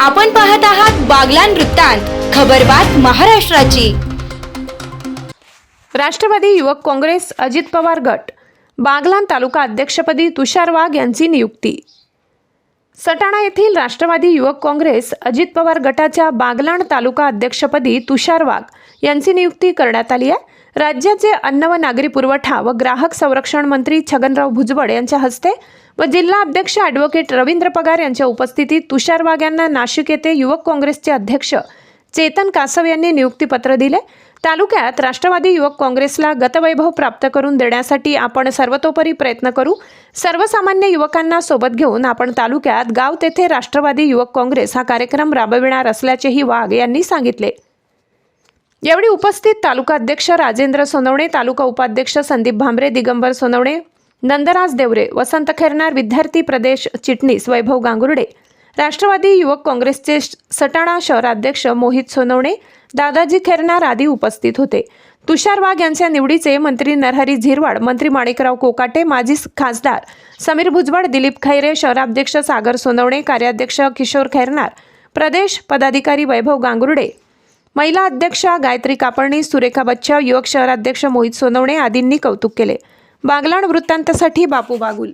आपण पाहत आहात बागलान वृत्तांत खबरबात महाराष्ट्राची. राष्ट्रवादी युवक काँग्रेस अजित पवार गट बागलान तालुका अध्यक्षपदी तुषार वाघ यांची नियुक्ती. सटाणा येथील राष्ट्रवादी युवक काँग्रेस अजित पवार गटाच्या बागलाण तालुका अध्यक्षपदी तुषार वाघ यांची नियुक्ती करण्यात आली आहे. राज्याचे अन्न व नागरी पुरवठा व ग्राहक संरक्षण मंत्री छगनराव भुजबळ यांच्या हस्ते व जिल्हा अध्यक्ष ॲडव्होकेट रवींद्र पगार यांच्या उपस्थितीत तुषार वाघ यांना नाशिक येथे युवक काँग्रेसचे अध्यक्ष चेतन कासव यांनी नियुक्तीपत्र दिले. तालुक्यात राष्ट्रवादी युवक काँग्रेसला गतवैभव प्राप्त करून देण्यासाठी आपण सर्वतोपरी प्रयत्न करू. सर्वसामान्य युवकांना सोबत घेऊन आपण तालुक्यात गाव तेथे राष्ट्रवादी युवक काँग्रेस हा कार्यक्रम राबविणार असल्याचेही वाघ यांनी सांगितले. यावेळी उपस्थित तालुका अध्यक्ष राजेंद्र सोनवणे तालुका उपाध्यक्ष संदीप भांबरे दिगंबर सोनवणे नंदराज देवरे वसंत खेरनार विद्यार्थी प्रदेश चिटणीस वैभव गांगुर्डे राष्ट्रवादी युवक काँग्रेसचे सटाणा शहराध्यक्ष मोहित सोनवणे दादाजी खेरनार आदी उपस्थित होते. तुषार वाघ यांच्या निवडीचे मंत्री नरहरी झिरवाड मंत्री माणिकराव कोकाटे माजी खासदार समीर भुजबळ दिलीप खैरे शहराध्यक्ष सागर सोनवणे कार्याध्यक्ष किशोर खैरनार प्रदेश पदाधिकारी वैभव गांगुर्डे महिला अध्यक्षा गायत्री कापडणी सुरेखा बच्चा युवक शहराध्यक्ष मोहित सोनवणे आदींनी कौतुक केले. बागलाण वृत्तांतासाठी बापू बागुल